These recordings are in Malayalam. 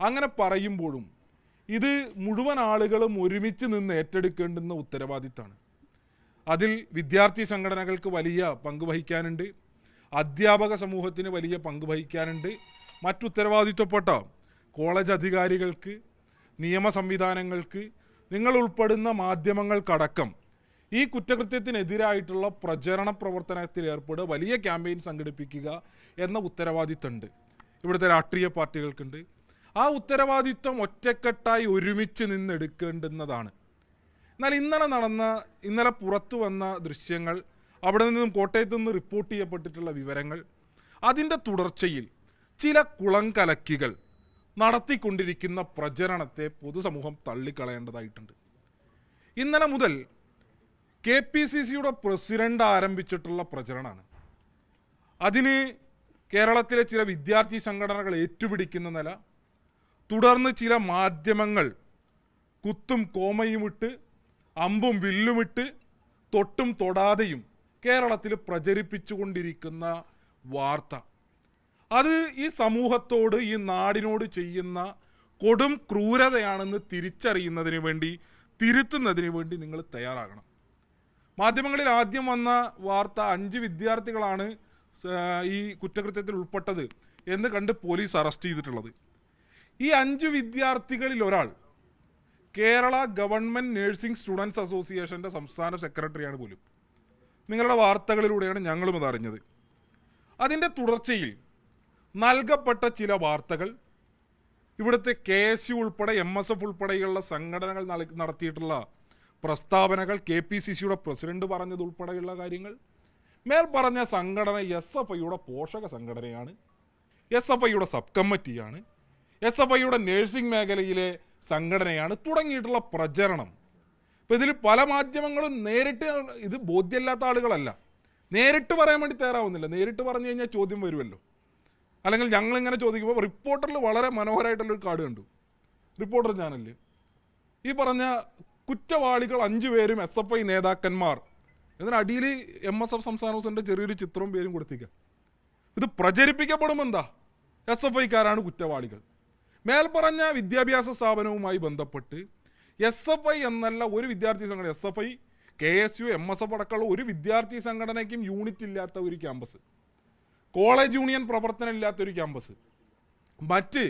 അങ്ങനെ പറയുമ്പോഴും ഇത് മുഴുവൻ ആളുകളും ഒരുമിച്ച് നിന്ന് ഏറ്റെടുക്കേണ്ടുന്ന ഉത്തരവാദിത്തമാണ് അതിൽ വിദ്യാർത്ഥി സംഘടനകൾക്ക് വലിയ പങ്ക് വഹിക്കാനുണ്ട്. അധ്യാപക സമൂഹത്തിന് വലിയ പങ്ക് വഹിക്കാനുണ്ട്. മറ്റുത്തരവാദിത്വപ്പെട്ട കോളേജ് അധികാരികൾക്ക് നിയമ സംവിധാനങ്ങൾക്ക് നിങ്ങൾ ഉൾപ്പെടുന്ന മാധ്യമങ്ങൾക്കടക്കം ഈ കുറ്റകൃത്യത്തിനെതിരായിട്ടുള്ള പ്രചരണ പ്രവർത്തനത്തിൽ ഏർപ്പെടുക വലിയ ക്യാമ്പയിൻ സംഘടിപ്പിക്കുക എന്ന ഉത്തരവാദിത്തമുണ്ട്. ഇവിടുത്തെ രാഷ്ട്രീയ പാർട്ടികൾക്കുണ്ട്. ആ ഉത്തരവാദിത്വം ഒറ്റക്കെട്ടായി ഒരുമിച്ച് നിന്നെടുക്കേണ്ടുന്നതാണ്. എന്നാൽ ഇന്നലെ നടന്ന ഇന്നലെ പുറത്തു വന്ന ദൃശ്യങ്ങൾ അവിടെ നിന്നും കോട്ടയത്തു നിന്ന് റിപ്പോർട്ട് ചെയ്യപ്പെട്ടിട്ടുള്ള വിവരങ്ങൾ അതിന്റെ തുടർച്ചയിൽ ചില കുളം കലക്കികൾ നടത്തിക്കൊണ്ടിരിക്കുന്ന പ്രചരണത്തെ പൊതുസമൂഹം തള്ളിക്കളയേണ്ടതായിട്ടുണ്ട്. ഇന്നലെ മുതൽ കെ പി സി സിയുടെ പ്രസിഡന്റ് ആരംഭിച്ചിട്ടുള്ള പ്രചരണമാണ്. അതിന് കേരളത്തിലെ ചില വിദ്യാർത്ഥി സംഘടനകൾ ഏറ്റുപിടിക്കുന്ന നില തുടർന്ന് ചില മാധ്യമങ്ങൾ കുത്തും കോമയുമിട്ട് അമ്പും വില്ലുമിട്ട് തൊട്ടും തൊടാതെയും കേരളത്തിൽ പ്രചരിപ്പിച്ചുകൊണ്ടിരിക്കുന്ന വാർത്ത. അത് ഈ സമൂഹത്തോട് ഈ നാടിനോട് ചെയ്യുന്ന കൊടും ക്രൂരതയാണെന്ന് തിരിച്ചറിയുന്നതിന് വേണ്ടി തിരുത്തുന്നതിന് വേണ്ടി നിങ്ങൾ തയ്യാറാകണം. മാധ്യമങ്ങളിൽ ആദ്യം വന്ന വാർത്ത അഞ്ച് വിദ്യാർത്ഥികളാണ് ഈ കുറ്റകൃത്യത്തിൽ ഉൾപ്പെട്ടത് എന്ന് കണ്ട് പോലീസ് അറസ്റ്റ് ചെയ്തിട്ടുള്ളത്. ഈ അഞ്ച് വിദ്യാർത്ഥികളിൽ ഒരാൾ കേരള ഗവൺമെന്റ് നഴ്സിംഗ് സ്റ്റുഡൻസ് അസോസിയേഷന്റെ സംസ്ഥാന സെക്രട്ടറിയാണ് പോലും. നിങ്ങളുടെ വാർത്തകളിലൂടെയാണ് ഞങ്ങളും അതറിഞ്ഞത് അതിന്റെ തുടർച്ചയിൽ നൽകപ്പെട്ട ചില വാർത്തകൾ ഇവിടുത്തെ കെ എസ് യു ഉൾപ്പെടെ എം എസ് എഫ് ഉൾപ്പെടെയുള്ള സംഘടനകൾ നടത്തിയിട്ടുള്ള പ്രസ്താവനകൾ കെ പി സി സിയുടെ പ്രസിഡന്റ് പറഞ്ഞത് ഉൾപ്പെടെയുള്ള കാര്യങ്ങൾ. മേൽ പറഞ്ഞ സംഘടന എസ് എഫ് ഐയുടെ പോഷക സംഘടനയാണ്. എസ് എഫ് ഐയുടെ സബ് കമ്മിറ്റിയാണ്. എസ് എഫ് ഐയുടെ നേഴ്സിംഗ് മേഖലയിലെ സംഘടനയാണ് തുടങ്ങിയിട്ടുള്ള പ്രചരണം. ഇപ്പം ഇതിൽ പല മാധ്യമങ്ങളും നേരിട്ട് ഇത് ബോധ്യമില്ലാത്ത ആളുകളല്ല. നേരിട്ട് പറയാൻ വേണ്ടി തയ്യാറാവുന്നില്ല. നേരിട്ട് പറഞ്ഞു കഴിഞ്ഞാൽ ചോദ്യം വരുമല്ലോ. അല്ലെങ്കിൽ ഞങ്ങൾ ഇങ്ങനെ ചോദിക്കുമ്പോൾ റിപ്പോർട്ടറിൽ വളരെ മനോഹരമായിട്ടുള്ളൊരു കാർഡ് കണ്ടു. റിപ്പോർട്ടർ ചാനലിൽ ഈ പറഞ്ഞ കുറ്റവാളികൾ അഞ്ചു പേരും എസ് എഫ് ഐ നേതാക്കന്മാർ. ഇതിന് അടിയിൽ എം എസ് എഫ് സംസ്ഥാന പ്രസിഡന്റ് ചെറിയൊരു ചിത്രവും പേരും കൊടുത്തിക്ക ഇത് പ്രചരിപ്പിക്കപ്പെടുമെന്താ എസ് എഫ് ഐക്കാരാണ് കുറ്റവാളികൾ. മേൽ പറഞ്ഞ വിദ്യാഭ്യാസ സ്ഥാപനവുമായി ബന്ധപ്പെട്ട് എസ് എഫ് ഐ എന്നല്ല ഒരു വിദ്യാർത്ഥി സംഘടന. S F I K S U M S F അടക്കമുള്ള ഒരു വിദ്യാർത്ഥി സംഘടനയ്ക്കും യൂണിറ്റ് ഇല്ലാത്ത ഒരു ക്യാമ്പസ് കോളേജ് യൂണിയൻ പ്രവർത്തനം ഇല്ലാത്ത ഒരു ക്യാമ്പസ് മറ്റ്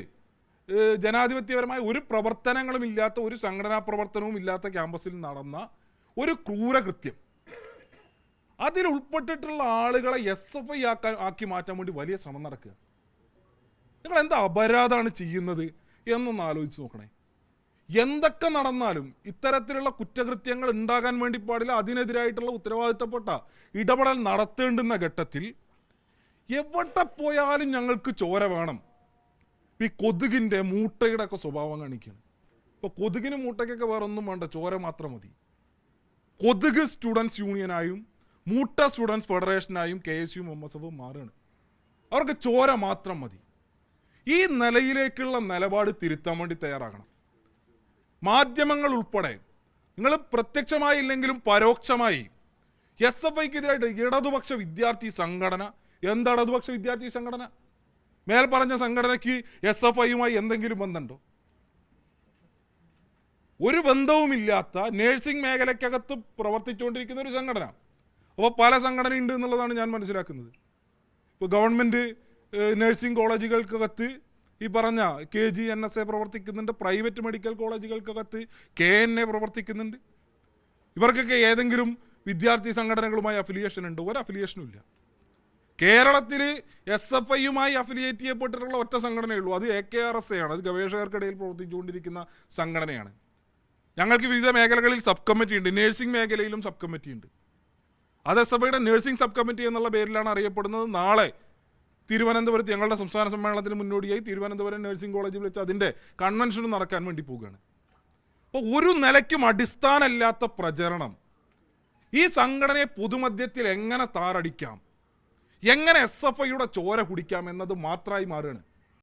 ജനാധിപത്യപരമായ ഒരു പ്രവർത്തനങ്ങളും ഇല്ലാത്ത ഒരു സംഘടനാ പ്രവർത്തനവും ഇല്ലാത്ത ക്യാമ്പസിൽ നടന്ന ഒരു ക്രൂരകൃത്യം. അതിൽ ഉൾപ്പെട്ടിട്ടുള്ള ആളുകളെ എസ് എഫ് ഐ ആക്കാൻ ആക്കി മാറ്റാൻ വേണ്ടി വലിയ ശ്രമം നടക്കുക. നിങ്ങൾ എന്താ അപരാധമാണ് ചെയ്യുന്നത് എന്നൊന്ന് ആലോചിച്ച് നോക്കണേ. എന്തൊക്കെ നടന്നാലും ഇത്തരത്തിലുള്ള കുറ്റകൃത്യങ്ങൾ ഉണ്ടാകാൻ വേണ്ടി പാടില്ല അതിനെതിരായിട്ടുള്ള ഉത്തരവാദിത്തപ്പെട്ട ഇടപെടൽ നടത്തേണ്ടുന്ന ഘട്ടത്തിൽ എവിടെ പോയാലും ഞങ്ങൾക്ക് ചോര വേണം. ഈ കൊതുകിന്റെ മൂട്ടയുടെ ഒക്കെ സ്വഭാവം കാണിക്കുകയാണ് ഇപ്പോൾ കൊതുകിന് മൂട്ടയ്ക്കൊക്കെ വേറെ ഒന്നും വേണ്ട ചോര മാത്രം മതി. കൊതുക് സ്റ്റുഡൻസ് യൂണിയനായും മൂട്ട students ഫെഡറേഷനായും K S U M S മാറുകയാണ്. അവർക്ക് ചോര മാത്രം മതി. ഈ നിലയിലേക്കുള്ള നിലപാട് തിരുത്താൻ വേണ്ടി തയ്യാറാകണം. മാധ്യമങ്ങൾ ഉൾപ്പെടെ നിങ്ങൾ പ്രത്യക്ഷമായി ഇല്ലെങ്കിലും പരോക്ഷമായി എസ് എഫ് ഐക്കെതിരായിട്ട് ഇടതുപക്ഷ വിദ്യാർത്ഥി സംഘടന എന്താ ഇടതുപക്ഷ വിദ്യാർത്ഥി സംഘടന? മേൽ പറഞ്ഞ സംഘടനയ്ക്ക് എസ് എഫ് ഐയുമായി എന്തെങ്കിലും ബന്ധമുണ്ടോ? ഒരു ബന്ധവുമില്ലാത്ത നേഴ്സിംഗ് മേഖലയ്ക്കകത്ത് പ്രവർത്തിച്ചുകൊണ്ടിരിക്കുന്ന ഒരു സംഘടന. അപ്പോൾ പല സംഘടനയുണ്ട് എന്നുള്ളതാണ് ഞാൻ മനസ്സിലാക്കുന്നത്. ഇപ്പോൾ ഗവൺമെന്റ് നഴ്സിംഗ് കോളേജുകൾക്കകത്ത് ഈ പറഞ്ഞ K G N S A പ്രവർത്തിക്കുന്നുണ്ട് പ്രൈവറ്റ് മെഡിക്കൽ കോളേജുകൾക്കകത്ത് കെ എൻ എ പ്രവർത്തിക്കുന്നുണ്ട്. ഇവർക്കൊക്കെ ഏതെങ്കിലും വിദ്യാർത്ഥി സംഘടനകളുമായി അഫിലിയേഷൻ ഉണ്ട്. ഒരു അഫിലിയേഷനും ഇല്ല. കേരളത്തിൽ എസ് എഫ് ഐയുമായി അഫിലിയേറ്റ് ചെയ്യപ്പെട്ടിട്ടുള്ള ഒറ്റ സംഘടനയുള്ളൂ. അത് A K R S A ആണ്. അത് ഗവേഷകർക്കിടയിൽ പ്രവർത്തിച്ചുകൊണ്ടിരിക്കുന്ന സംഘടനയാണ്. ഞങ്ങൾക്ക് വിവിധ മേഖലകളിൽ സബ് കമ്മിറ്റി ഉണ്ട്. നഴ്സിംഗ് മേഖലയിലും സബ് കമ്മിറ്റി ഉണ്ട്. അത് എസ് എഫ് ഐയുടെ നഴ്സിംഗ് സബ് കമ്മിറ്റി എന്നുള്ള പേരിലാണ് അറിയപ്പെടുന്നത്. നാളെ തിരുവനന്തപുരത്ത് ഞങ്ങളുടെ സംസ്ഥാന സമ്മേളനത്തിന് മുന്നോടിയായി തിരുവനന്തപുരം നഴ്സിംഗ് കോളേജിൽ വെച്ച് അതിന്റെ കൺവെൻഷൻ നടക്കാൻ വേണ്ടി പോവുകയാണ്. അപ്പോൾ ഒരു നിലയ്ക്കും അടിസ്ഥാനമില്ലാത്ത പ്രചരണം. ഈ സംഘടനയെ പൊതുമധ്യത്തിൽ എങ്ങനെ താറടിക്കാം? എങ്ങനെ എസ് എഫ് ഐയുടെ ചോര കുടിക്കാം എന്നത് മാത്രമായി മാറുകയാണ്.